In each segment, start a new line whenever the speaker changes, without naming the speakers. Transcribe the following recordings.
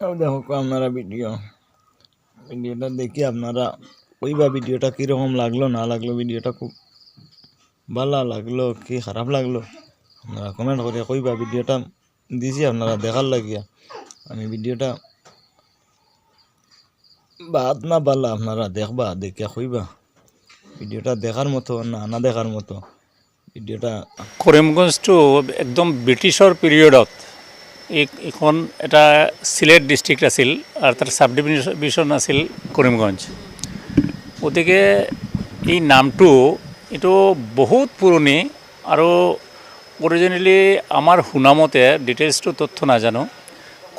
দেখো আপনারা ভিডিও ভিডিওটা দেখি আপনারা ওই কইবা ভিডিওটা কীরকম লাগল, না লাগল ভিডিওটা খুব ভালো লাগল, কি খারাপ লাগল? আপনারা কমেন্ট করে কইবা ভিডিওটা দিছি আপনারা দেখার লাগিয়া। আমি ভিডিওটা বাদ না বালা আপনারা দেখবা, দেখিয়া কইবা। ভিডিওটা দেখার মতো, না না দেখার মতো। ভিডিওটা
কৰিমগঞ্জটো একদম ব্ৰিটিছৰ পিৰিয়ডত এইখন এটা চিলেট ডিষ্ট্ৰিক্ট আছিল আৰু তাৰ চাব ডিভিশ্যন আছিল কৰিমগঞ্জ গতিকে এই নামটো এইটো বহুত পুৰণি আৰু অৰিজিনেলি আমাৰ শুনামতে ডিটেইলছটো তথ্য নাজানো।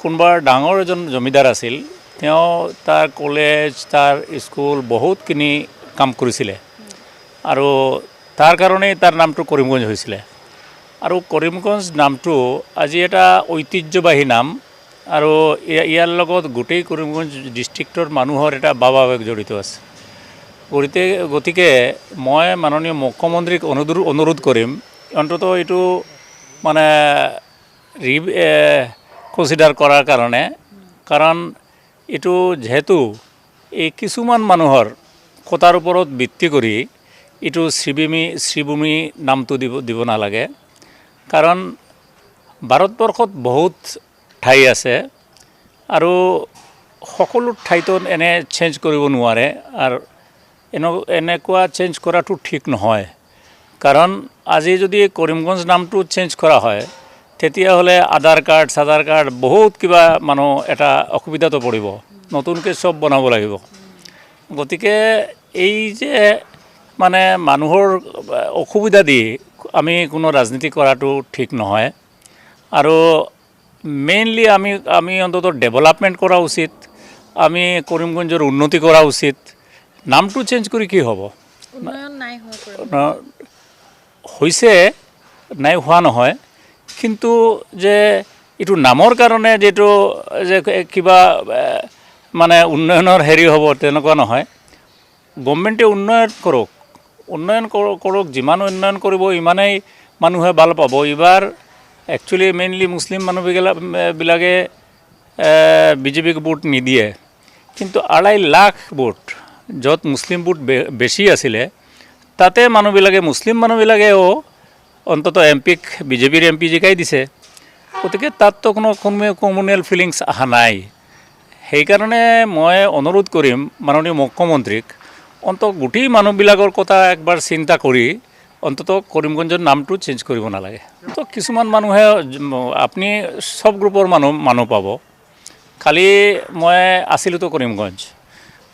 কোনোবা ডাঙৰ এজন জমিদাৰ আছিল, তেওঁ তাৰ কলেজ, তাৰ স্কুল বহুতখিনি কাম কৰিছিলে। আৰু তাৰ কাৰণেই তাৰ নামটো কৰিমগঞ্জ হৈছিলে। আৰু কৰিমগঞ্জ নামটো আজি এটা ঐতিহ্যবাহী নাম। আৰু ইয়া- ইয়াৰ লগত গোটেই কৰিমগঞ্জ ডিষ্ট্ৰিক্টৰ মানুহৰ এটা বাবাবেগ জড়িত আছে। গতিকে গতিকে মই মাননীয় মুখ্যমন্ত্ৰীক অনুৰোধ অনুৰোধ কৰিম। অন্ততঃ এইটো মানে ৰি কনচিডাৰ কৰাৰ কাৰণে। কাৰণ এইটো যিহেতু এই কিছুমান মানুহৰ কথাৰ ওপৰত ভিত্তি কৰি এইটো শ্ৰীভূমি শ্ৰীভূমি নামটো দিব দিব নালাগে। কাৰণ ভাৰতবৰ্ষত বহুত ঠাই আছে আৰু সকলো ঠাইতো এনে চেঞ্জ কৰিব নোৱাৰে আৰু এনে এনেকুৱা চেঞ্জ কৰাটো ঠিক নহয়। কাৰণ আজি যদি কৰিমগঞ্জ নামটো চেঞ্জ কৰা হয়, তেতিয়াহ'লে আধাৰ কাৰ্ড, চাধাৰ কাৰ্ড, বহুত কিবা মানুহ এটা অসুবিধাতো পৰিব। নতুনকৈ চব বনাব লাগিব। গতিকে এই যে মানে মানুহৰ অসুবিধা দি আমি কোনো ৰাজনীতি কৰাটো ঠিক নহয়। আৰু মেইনলি আমি আমি অন্ততঃ ডেভেলপমেণ্ট কৰা উচিত আমি কৰিমগঞ্জৰ উন্নতি কৰা উচিত। নামটো চেঞ্জ কৰি কি হ'ব? হৈছে নাই হোৱা নহয়। কিন্তু যে এইটো নামৰ কাৰণে যিটো যে কিবা মানে উন্নয়নৰ হেৰি হ'ব তেনেকুৱা নহয়। গভমেণ্টে উন্নয়ন কৰক। উন্নয়ন কৰক, যিমান উন্নয়ন কৰিব, ইমানেই মানুহে ভালো পাব। এইবাৰ একচুৱেলি মেইনলি মুছলিম মানুহবিলাক, বিলাকে বিজেপিক ভোট নিদিয়ে। কিন্তু আঢ়াই লাখ ভোট, য'ত মুছলিম ভোট বেছি আছিলে, তাতে মানুহবিলাকে, মুছলিম মানুহবিলাকেও অন্ততঃ এম পিক বিজেপিৰ এম পি জিকাই দিছে। গতিকে তাততো কোনো কমিউনেল ফিলিংছ অহা নাই। সেইকাৰণে মই অনুৰোধ কৰিম, মাননীয় মুখ্যমন্ত্ৰীক অন্তত গোটেই মানুহবিলাকৰ কথা একবাৰ চিন্তা কৰি অন্ততঃ কৰিমগঞ্জৰ নামটো চেঞ্জ কৰিব নালাগে। তো কিছুমান মানুহে, আপুনি চব গ্ৰুপৰ মানুহ মানুহ পাব। খালি মই আছিলোঁতো কৰিমগঞ্জ।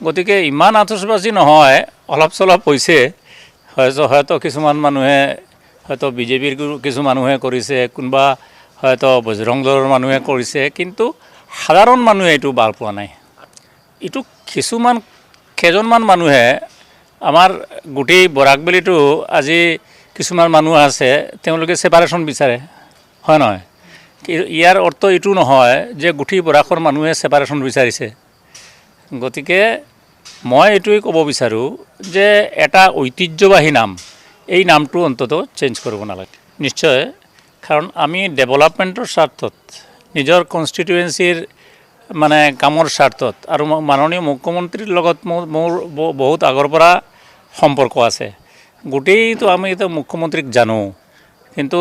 গতিকে ইমান আতচবাজি নহয় অলপ চলপ হৈছে। হয়তো হয়তো কিছুমান মানুহে, হয়তো বিজেপিৰ কিছু মানুহে কৰিছে, কোনোবা হয়তো বজৰং দলৰ মানুহে কৰিছে, কিন্তু সাধাৰণ মানুহে এইটো ভালো পোৱা নাই। এইটো কিছুমান কেইজনমান মানুহে আমাৰ গোটেই বৰাকবেলিটো আজি কিছুমান মানুহ আছে, তেওঁলোকে ছেপাৰেশ্যন বিচাৰে। হয় নহয়? ইয়াৰ অৰ্থ এইটো নহয় যে গোটেই বৰাকৰ মানুহে ছেপাৰেশ্যন বিচাৰিছে। গতিকে মই এইটোৱে ক'ব বিচাৰোঁ যে এটা ঐতিহ্যবাহী নাম, এই নামটো অন্ততঃ চেঞ্জ কৰিব নালাগে। নিশ্চয়, কাৰণ আমি ডেভেলপমেণ্টৰ স্বাৰ্থত, নিজৰ কনষ্টিটুৱেঞ্চিৰ মানে কামৰ স্বাৰ্থত আৰু মাননীয় মুখ্যমন্ত্ৰীৰ লগত মোৰ মোৰ বহুত আগৰ পৰা সম্পৰ্ক আছে। গোটেইটো আমি এতিয়া মুখ্যমন্ত্ৰীক জানো। কিন্তু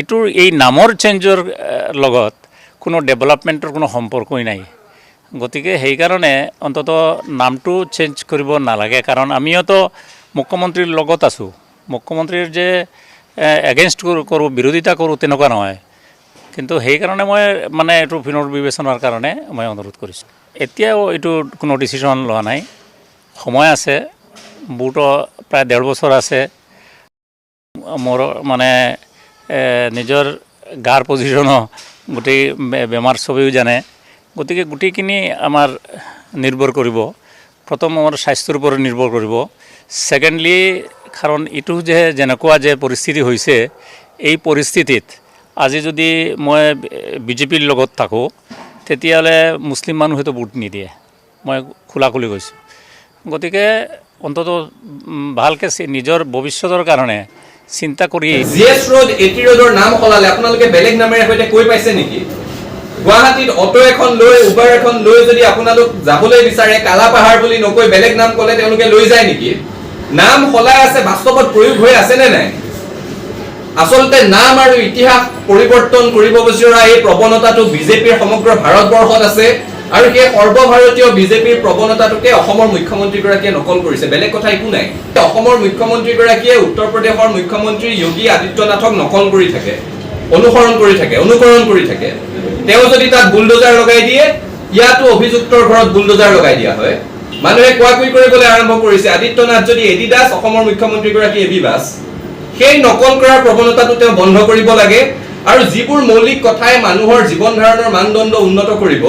এইটোৰ এই নামৰ চেঞ্জৰ লগত কোনো ডেভেলপমেণ্টৰ কোনো সম্পৰ্কই নাই। গতিকে সেইকাৰণে অন্ততঃ নামটো চেঞ্জ কৰিব নালাগে। কাৰণ আমিওতো মুখ্যমন্ত্ৰীৰ লগত আছোঁ। মুখ্যমন্ত্ৰীৰ যে এগেইনষ্ট কৰোঁ, বিৰোধিতা কৰোঁ, তেনেকুৱা নহয়। কিন্তু সেইকাৰণে মই মানে এইটো পুনৰ বিবেচনাৰ কাৰণে মই অনুৰোধ কৰিছোঁ। এতিয়াও এইটো কোনো ডিচিশ্যন লোৱা নাই। সময় আছে। বহুতো প্ৰায় ডেৰ বছৰ আছে। মোৰ মানে নিজৰ গাৰ পজিশ্যনো গোটেই বেমাৰ চবেই জানে। গতিকে গোটেইখিনি আমাৰ নিৰ্ভৰ কৰিব। প্ৰথম আমাৰ স্বাস্থ্যৰ ওপৰত নিৰ্ভৰ কৰিব। ছেকেণ্ডলি কাৰণ এইটো যে, যেনেকুৱা যে পৰিস্থিতি হৈছে, এই পৰিস্থিতিত আজি যদি মই বিজেপিৰ লগত থাকোঁ, তেতিয়াহ'লে মুছলিম মানুহেতো ভোট নিদিয়ে। মই খোলা খুলি কৈছোঁ। গতিকে অন্ততঃ ভালকৈ নিজৰ ভৱিষ্যতৰ কাৰণে চিন্তা কৰি
জি এছ ৰোড এটি ৰোডৰ নাম সলালে আপোনালোকে বেলেগ নামেৰে সৈতে কৈ পাইছে নেকি? গুৱাহাটীত অটো এখন লৈ, উবাৰ এখন লৈ যদি আপোনালোক যাবলৈ বিচাৰে, কালা পাহাৰ বুলি নকৈ বেলেগ নাম ক'লে তেওঁলোকে লৈ যায় নেকি? নাম সলাই আছে, বাস্তৱত প্ৰয়োগ হৈ আছে নে নাই? আচলতে নাম আৰু ইতিহাস পৰিৱৰ্তন কৰিব বিচৰা এই প্ৰৱণতাটো বিজেপিৰ সমগ্ৰ ভাৰতবৰ্ষত আছে আৰু সেই সৰ্বভাৰতীয় বিজেপিৰ প্ৰৱণতাটোকে অসমৰ মুখ্যমন্ত্ৰীগৰাকীয়ে নকল কৰিছে। বেলেগ কথা একো নাই। অসমৰ মুখ্যমন্ত্ৰীগৰাকীয়ে উত্তৰ প্ৰদেশৰ মুখ্যমন্ত্ৰী যোগী আদিত্যনাথক নকল কৰি থাকে, অনুসৰণ কৰি থাকে, অনুকৰণ কৰি থাকে। তেওঁ যদি তাত বুলডোজাৰ লগাই দিয়ে, ইয়াতো অভিযুক্তৰ ঘৰত বুলডোজাৰ লগাই দিয়া হয়। মানুহে কোৱাকুই কৰিবলৈ আৰম্ভ কৰিছে। আদিত্যনাথ যদি এডি দাস অসমৰ মুখ্যমন্ত্ৰীগৰাকী এবি দাস সেই নকল কৰাৰ প্ৰৱণতাটো তেওঁ বন্ধ কৰিব লাগে। আৰু যিবোৰ মৌলিক কথাই মানুহৰ জীৱন ধাৰণৰ মানদণ্ড উন্নত কৰিব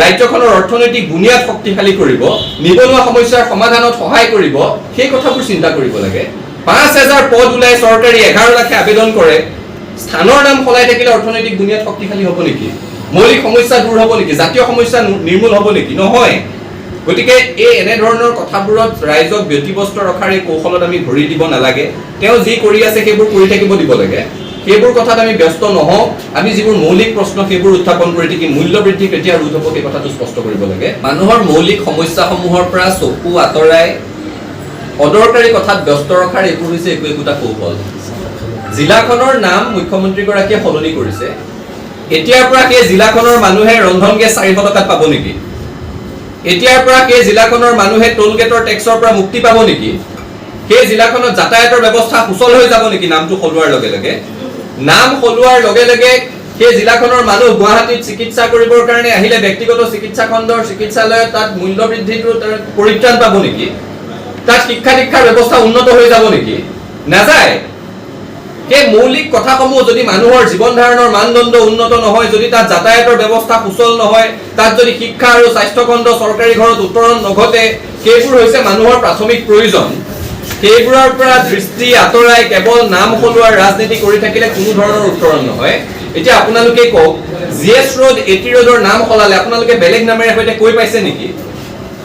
ৰাজ্যখনৰ অৰ্থনৈতিক বুনিয়াদ শক্তিশালী কৰিব নিবনুৱা সমস্যাৰ সমাধানত সহায় কৰিব সেই কথাবোৰ চিন্তা কৰিব লাগে। পাঁচ হাজাৰ পদ ওলাই চৰকাৰী এঘাৰ লাখে আবেদন কৰে। স্থানৰ নাম সলাই থাকিলে অৰ্থনৈতিক বুনিয়াদ শক্তিশালী হ'ব নেকি? মৌলিক সমস্যা দূৰ হ'ব নেকি? জাতীয় সমস্যা নিৰ্মূল হ'ব নেকি? নহয়। গতিকে এই এনেধৰণৰ কথাবোৰত ৰাইজক ব্যতিব্যস্ত ৰখাৰ এই কৌশলত আমি ভৰি দিব নালাগে। তেওঁ যি কৰি আছে সেইবোৰ কৰি থাকিব দিব লাগে। সেইবোৰ কথাত আমি ব্যস্ত নহওঁ। আমি যিবোৰ মৌলিক প্ৰশ্ন সেইবোৰ উত্থাপন কৰি থাকিম মূল্য বৃদ্ধি কেতিয়া ৰোধ হ'ব সেই কথাটো স্পষ্ট কৰিব লাগে। মানুহৰ মৌলিক সমস্যাসমূহৰ পৰা চকু আঁতৰাই অদৰকাৰী কথাত ব্যস্ত ৰখাৰ এইবোৰ হৈছে একো একোটা কৌশল। জিলাখনৰ নাম মুখ্যমন্ত্ৰীগৰাকীয়ে সলনি কৰিছে। এতিয়াৰ পৰা সেই জিলাখনৰ মানুহে ৰন্ধন গেছ চাৰিশ টকাত পাব নেকি? এতিয়াৰ পৰা সেই জিলাখনৰ মানুহে টোল গেটৰ টেক্সৰ পৰা মুক্তি পাব নেকি? সেই জিলাখনত যাতায়াতৰ ব্যৱস্থা সুচল হৈ যাব নেকি? নামটো সলোৱাৰ লগে লগে। নাম সলোৱাৰ লগে লগে সেই জিলাখনৰ মানুহ গুৱাহাটীত চিকিৎসা কৰিবৰ কাৰণে আহিলে ব্যক্তিগত চিকিৎসা খণ্ডৰ চিকিৎসালয়ত তাত মূল্য বৃদ্ধিটো তাৰ পৰিত্ৰাণ পাব নেকি? তাত শিক্ষা দীক্ষাৰ ব্যৱস্থা উন্নত হৈ যাব নেকি? নাযায়। সেই মৌলিক কথাসমূহ যদি মানুহৰ জীৱন ধাৰণৰ মানদণ্ড উন্নত নহয়, যদি তাত যাতায়াতৰ ব্যৱস্থা সুচল নহয়, তাত যদি শিক্ষা আৰু স্বাস্থ্যখণ্ড চৰকাৰী ঘৰত উত্তৰণ নঘটে, সেইবোৰ হৈছে মানুহৰ প্ৰাথমিক প্ৰয়োজন। সেইবোৰৰ পৰা দৃষ্টি আঁতৰাই কেৱল নাম সলোৱাৰ ৰাজনীতি কৰি থাকিলে কোনো ধৰণৰ উত্তৰণ নহয়। এতিয়া আপোনালোকে কওক, জি এছ ৰোড এটি ৰোডৰ নাম সলালে আপোনালোকে বেলেগ নামেৰে সৈতে কৈ পাইছে নেকি?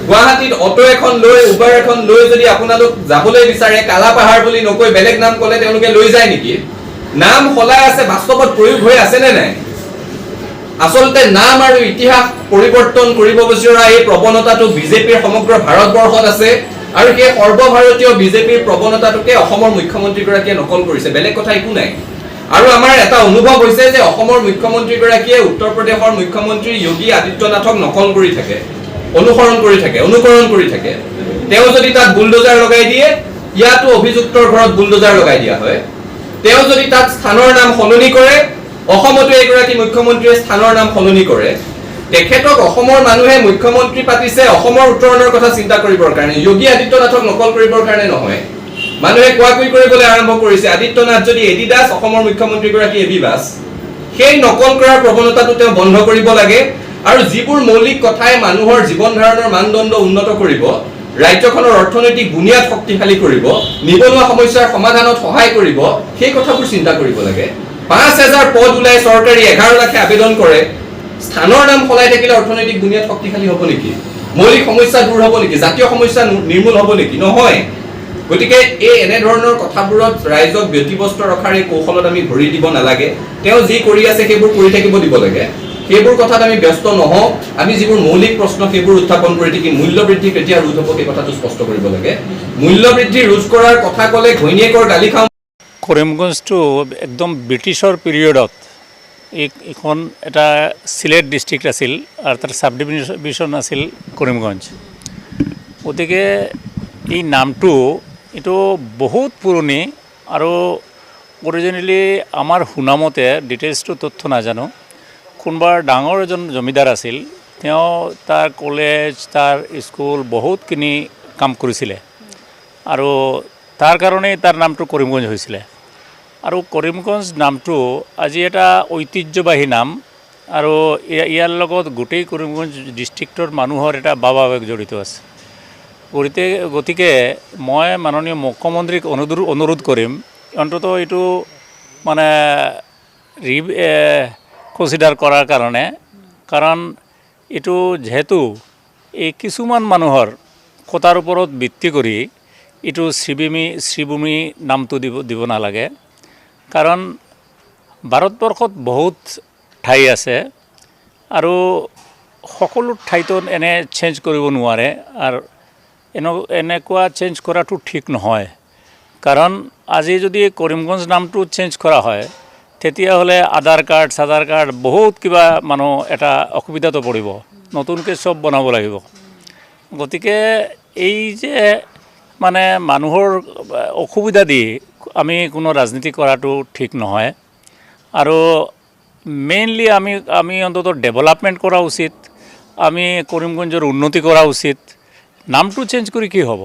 গুৱাহাটীত অটো এখন লৈ, উবাৰ এখন লৈ যদি আপোনালোক যাবলৈ বিচাৰে, কালা পাহাৰ বুলি নকৈ বেলেগ নাম ক'লে তেওঁলোকে লৈ যায় নেকি? নাম সলাই আছে, বাস্তৱত প্ৰয়োগ হৈ আছে নে নাই? আচলতে নাম আৰু ইতিহাস পৰিৱৰ্তন কৰিব বিচৰা এই প্ৰৱণতাটো বিজেপিৰ সমগ্ৰ ভাৰতবৰ্ষত আছে আৰু সেই সৰ্বভাৰতীয় বিজেপিৰ প্ৰৱণতাটোকে অসমৰ মুখ্যমন্ত্ৰীগৰাকীয়ে নকল কৰিছে। বেলেগ কথা একো নাই। আৰু আমাৰ এটা অনুভৱ হৈছে যে অসমৰ মুখ্যমন্ত্ৰীগৰাকীয়ে উত্তৰ প্ৰদেশৰ মুখ্যমন্ত্ৰী যোগী আদিত্যনাথক নকল কৰি থাকে। অনুসৰণ কৰি থাকে অনুকৰণ কৰি থাকে। তেওঁ যদি তাত বুলডোজাৰ লগাই দিয়ে ইয়াতো অভিযুক্তৰ ঘৰত বুলডোজাৰ লগাই দিয়া হয়। তেওঁ যদি তাত স্থানৰ নাম সলনি কৰে অসমতো এগৰাকী মুখ্যমন্ত্ৰীয়ে স্থানৰ নাম সলনি কৰে তেখেতক অসমৰ মানুহে মুখ্যমন্ত্ৰী পাতিছে অসমৰ উত্তৰণৰ কথা চিন্তা কৰিবৰ কাৰণে। যোগী আদিত্যনাথক নকল কৰিবৰ কাৰণে নহয়। মানুহে কোৱাকুই কৰিবলৈ আৰম্ভ কৰিছে। আদিত্যনাথ যদি এডি দাস অসমৰ মুখ্যমন্ত্ৰীগৰাকী এবি দাস সেই নকল কৰাৰ প্ৰৱণতাটো তেওঁ বন্ধ কৰিব লাগে। আৰু যিবোৰ মৌলিক কথাই মানুহৰ জীৱন ধাৰণৰ মানদণ্ড উন্নত কৰিব ৰাজ্যখনৰ অৰ্থনৈতিক বুনিয়াদ শক্তিশালী কৰিব নিবনুৱা সমস্যাৰ সমাধানত সহায় কৰিব সেই কথাবোৰ চিন্তা কৰিব লাগে। পাঁচ হাজাৰ পদ ওলাই চৰকাৰী এঘাৰ লাখে আবেদন কৰে। স্থানৰ নাম সলাই থাকিলে অৰ্থনৈতিক বুনিয়াদ শক্তিশালী হ'ব নেকি? মৌলিক সমস্যা দূৰ হ'ব নেকি? জাতীয় সমস্যা নিৰ্মূল হ'ব নেকি? নহয়। গতিকে এই এনেধৰণৰ কথাবোৰত ৰাইজক ব্যতিব্যস্ত ৰখাৰ এই কৌশলত আমি ভৰি দিব নালাগে। তেওঁ যি কৰি আছে সেইবোৰ কৰি থাকিব দিব লাগে। সেইবোৰ কথাত আমি ব্যস্ত নহওঁ। আমি যিবোৰ মৌলিক প্ৰশ্ন সেইবোৰ উত্থাপন কৰি থাকিম মূল্য বৃদ্ধি কেতিয়া ৰোধ হ'ব সেই কথাটো স্পষ্ট কৰিব লাগে। মূল্য বৃদ্ধি ৰোধ কৰাৰ কথা ক'লে ঘৈণীয়েকৰ গালি খাওঁ।
কৰিমগঞ্জটো একদম ব্ৰিটিছৰ পিৰিয়ডত এই এইখন এটা চিলেট ডিষ্ট্ৰিক্ট আছিল আৰু তাৰ চাব ডিভিশ্যন আছিল কৰিমগঞ্জ গতিকে এই নামটো এইটো বহুত পুৰণি আৰু অৰিজিনেলি আমাৰ শুনামতে ডিটেইলছটো তথ্য নাজানো। কোনোবা ডাঙৰ এজন জমিদাৰ আছিল, তেওঁ তাৰ কলেজ, তাৰ স্কুল বহুতখিনি কাম কৰিছিলে। আৰু তাৰ কাৰণেই তাৰ নামটো কৰিমগঞ্জ হৈছিলে। আৰু কৰিমগঞ্জ নামটো আজি এটা ঐতিহ্যবাহী নাম আৰু ইয়া- ইয়াৰ লগত গোটেই কৰিমগঞ্জ ডিষ্ট্ৰিক্টৰ মানুহৰ এটা বাবা ভাৱাবেগ জড়িত আছে। গতিকে গতিকে মই মাননীয় মুখ্যমন্ত্ৰীক অনুৰোধ অনুৰোধ কৰিম। অন্তত এইটো মানে ৰি কনচিডাৰ কৰাৰ কাৰণে কাৰণ এইটো যিহেতু এই কিছুমান মানুহৰ কথাৰ ওপৰত ভিত্তি কৰি এইটো শ্ৰীভূমি শ্ৰীভূমি নামটো দিব দিব নালাগে। কাৰণ ভাৰতবৰ্ষত বহুত ঠাই আছে আৰু সকলো ঠাইতো এনে চেঞ্জ কৰিব নোৱাৰে আৰু এনে এনেকুৱা চেঞ্জ কৰাটো ঠিক নহয়। কাৰণ আজি যদি কৰিমগঞ্জ নামটো চেঞ্জ কৰা হয় তেতিয়াহ'লে আধাৰ কাৰ্ড চাধাৰ কাৰ্ড বহুত কিবা মানুহ এটা অসুবিধাতো পৰিব। নতুনকৈ চব বনাব লাগিব। গতিকে এই যে মানে মানুহৰ অসুবিধা দি আমি কোনো ৰাজনীতি কৰাটো ঠিক নহয়। আৰু মেইনলি আমি আমি অন্তত ডেভেলপমেণ্ট কৰা উচিত। আমি কৰিমগঞ্জৰ উন্নতি কৰা উচিত। নামটো চেঞ্জ কৰি কি হ'ব?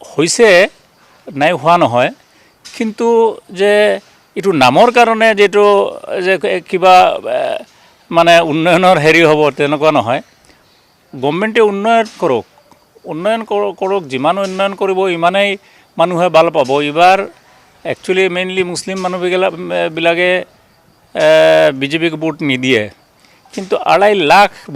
হৈছে নাই হোৱা নহয়। কিন্তু যে এইটো নামৰ কাৰণে যিটো, যে কিবা মানে উন্নয়নৰ হেৰি হ'ব তেনেকুৱা নহয়। গভমেণ্টে উন্নয়ন কৰক, উন্নয়ন কৰ- কৰক, যিমান উন্নয়ন কৰিব, ইমানেই মানুহে ভালো পাব। এইবাৰ একচুৱেলি মেইনলি মুছলিম মানুহবিলাক বিলাকে বিজেপিক ভোট নিদিয়ে। কিন্তু আঢ়াই লাখ